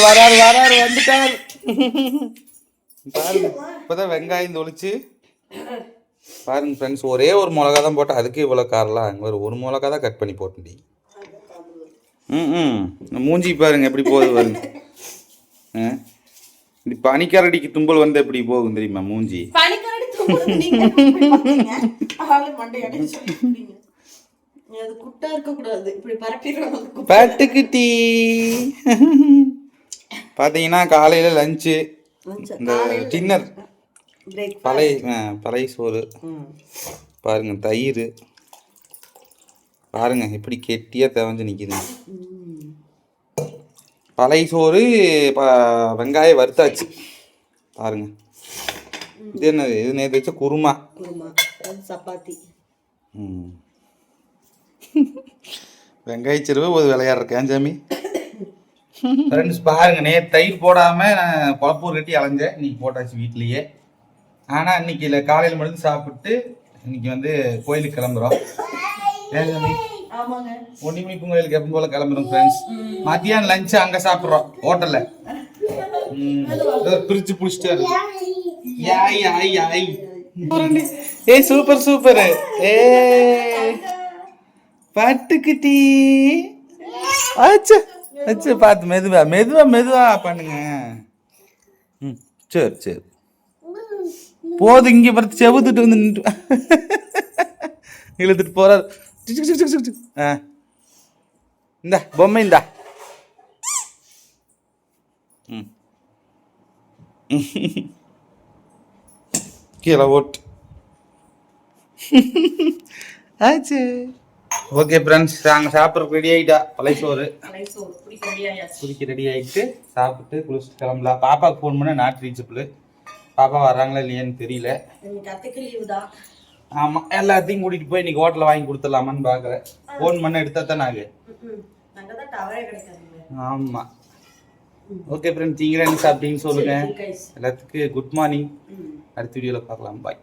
வராரு வராரு வராரு வந்துட்டார். பாருங்க இப்பதான் வெங்காயம் தொளிச்சு. பாருங்க ஃப்ரெண்ட்ஸ் ஒரே ஒரு மிளகா தான் போட்டேன். அதுக்கு இவ்வளோ காரலாம் அங்கே ஒரு ஒரு மிளகா தான் கட் பண்ணி போட்டேன்டி ம் ம். மூஞ்சி பாருங்க எப்படி போகுது பாருங்க? இப்படி பனிக்கரடிக்கு தும்பல் வந்து எப்படி போகும் தெரியுமா மூஞ்சி. பட்டுக்குட்டி. பார்த்தீங்கன்னா காலையில் லஞ்சு இந்த டின்னர். பழைய பழைய சோறு. பாருங்க தயிர். பாருங்க எப்படி கெட்டியாக தேவஞ்சு நிற்கிது. பழைய சோறு வெங்காயம் வறுத்தாச்சு. பாருங்க. இது என்னது? இது நேற்று வச்ச குருமா. சப்பாத்தி. வெங்காய சிறுவை ஒரு விளையாடுறேன் சாமி? ஃப்ரெண்ட்ஸ் பாருங்க நேற்று தயிர் போடாமல் நான் குழப்பூர் கட்டி அலைஞ்சேன். இன்னைக்கு போட்டாச்சு வீட்லேயே. ஆனால் இன்னைக்கு இல்லை காலையில் மட்டும் சாப்பிட்டு இன்னைக்கு வந்து கோயிலுக்கு கிளம்புறோம். ஏன் சாமி ஆமாங்க. ஒன்னிமணிப்பு கோயிலுக்கு எப்பவும் போல கிளம்புறோம் ஃப்ரெண்ட்ஸ் மத்தியானம் லஞ்சு அங்கே சாப்பிட்றோம் ஹோட்டலில் பிரிச்சு பிடிச்சிட்டாரு யாய் யாய் யாய். ஏய் சூப்பர் சூப்பர் ஏ பட்டுக்குட்டி. அச்சா வச்சு பார்த்து மெதுவா மெதுவா மெதுவா பண்ணுங்க. ம் சரி சரி. போதும் இங்கே பார்த்து செவுத்துட்டு வந்து நின்று இழுத்துட்டு போறாரு. சிக் ஆ. இந்தா பொம்மை இந்தா. ம். கீழே ஓட்டு. ஆச்சு. ஓகே ஃப்ரெண்ட்ஸ் நாங்கள் சாப்பிட்றதுக்கு ரெடி ஆகிட்டா பழைய சோறு. குடிக்க ரெடி ஆகிட்டு சாப்பிட்டு குளிச்சுட்டு கிளம்பலாம். பாப்பாவுக்கு ஃபோன் பண்ண நாட் ரீச்சபிள் பாப்பா வர்றாங்களா இல்லையான்னு தெரியல. ஆமாம் எல்லாத்தையும் கூட்டிகிட்டு போய் இன்னைக்கு ஹோட்டலில் வாங்கி கொடுத்துடலாமான்னு பார்க்குறேன் ஃபோன் பண்ண எடுத்தா தான் நாங்கள் ஆமாம் ஓகே ஃப்ரெண்ட்ஸ் நீங்களே என்ன சாப்பிட்டீங்கன்னு சொல்லுங்கள் எல்லாத்துக்கும் குட் மார்னிங் அடுத்த வீடியோவில் பார்க்கலாம். பாய்